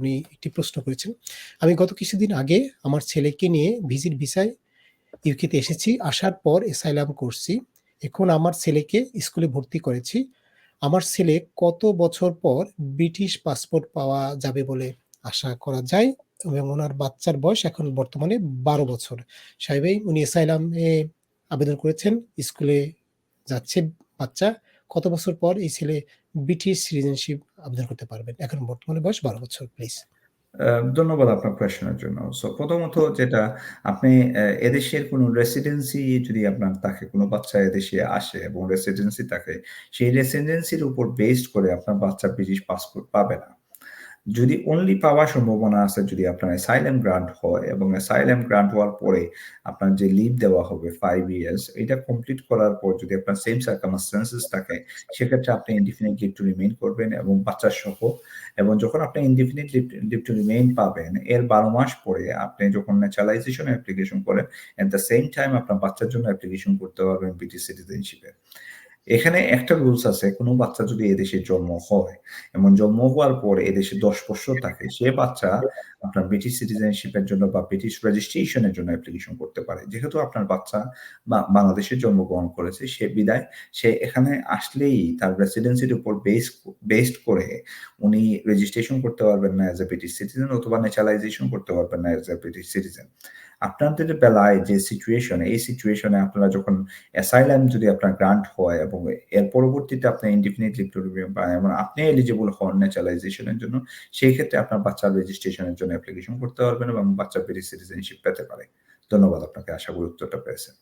উনি একটি প্রশ্ন করেছেন। আমি গত কিছুদিন আগে আমার ছেলেকে নিয়ে ভিজিট ভিসায় ইউকেতে এসেছি। আসার পর অ্যাসাইলাম করছি। এখন আমার ছেলেকে স্কুলে ভর্তি করেছি। আমার ছেলে কত বছর পর ব্রিটিশ পাসপোর্ট পাওয়া যাবে বলে আশা করা যায়? এবং ওনার বাচ্চার বয়স এখন বর্তমানে ১২ বছর। সাহেব উনি অ্যাসাইলাম এ আবেদন করেছেন। স্কুলে যাচ্ছে বাচ্চা। কত বছর পর এই ছেলে ব্রিটিশ সিটিজেনশিপ আবেদন করতে পারবেন? এখন বর্তমানে বয়স ১২ বছর প্লিজ। ধন্যবাদ আপনার প্রশ্নের জন্য। সো প্রথমত যেটা আপনি এদেশের কোনো রেসিডেন্সি যদি আপনার তাকে কোনো বাচ্চা এদেশে আসে এবং রেসিডেন্সি থাকে, সেই রেসিডেন্সির উপর বেসড করে আপনার বাচ্চা ব্রিটিশ পাসপোর্ট পাবে না। যদি অনলি পাওয়ার সম্ভাবনা আছে যদি আপনার অ্যাসাইলাম গ্রান্ট হয় এবং অ্যাসাইলাম গ্রান্ট হওয়ার পরে আপনার যে লিভ দেওয়া হবে ফাইভ ইয়ার্স এটা কমপ্লিট করার পর যদি আপনার সেম সার্কামস্টেন্সেস থাকে, সেক্ষেত্রে আপনি ইনডিফিনিট লিভ টু রিমেইন করবেন এবং বাচ্চা সহ এবং যখন আপনি ইনডিফিনিট লিভ টু রিমেইন পাবেন, এর ১২ মাস পরে আপনি যখন ন্যাচারালাইজেশন অ্যাপ্লিকেশন করেন, এট দ্য সেম টাইম আপনার বাচ্চার জন্য অ্যাপ্লিকেশন করতে পারবেন ব্রিটিশ সিটিজেনশিপে। এখানে একটা রুলস আছে, কোনো বাচ্চা যদি এদেশে জন্ম হয় এবং জন্ম হওয়ার পর এদেশে দশ বছর থাকে, সে বাচ্চা আপনার ব্রিটিশ সিটিজেনশিপ এর জন্য বা ব্রিটিশ রেজিস্ট্রেশন এর জন্য অ্যাপ্লিকেশন করতে পারে। যেহেতু আপনার বাচ্চা বা বাংলাদেশে জন্মগ্রহণ করেছে, সে বিদায় সে এখানে আসলেই তার রেসিডেন্সির উপর বেস বেসড করে উনি রেজিস্ট্রেশন করতে পারবেন না এজ এ ব্রিটিশ সিটিজেন অথবা ন্যাচারালাইজেশন করতে পারবেন না এজ এ ব্রিটিশ সিটিজেন। আপনাদের বেলায় যে সিচুয়েশন, এই সিচুয়েশনে আপনারা যখন অ্যাসাইলাম যদি আপনার গ্রান্ট হয় এবং এর পরবর্তীতে আপনি ইনডিফিনিট লিভ টু পান এবং আপনি এলিজিবল হন ন্যাচারালাইজেশনের জন্য, সেই ক্ষেত্রে আপনার বাচ্চার রেজিস্ট্রেশনের জন্য অ্যাপ্লিকেশন করতে পারবেন এবং বাচ্চা পেরি সিটিজেনশিপ পেতে পারে। ধন্যবাদ আপনাকে। আশা করি উত্তরটা পেয়েছেন।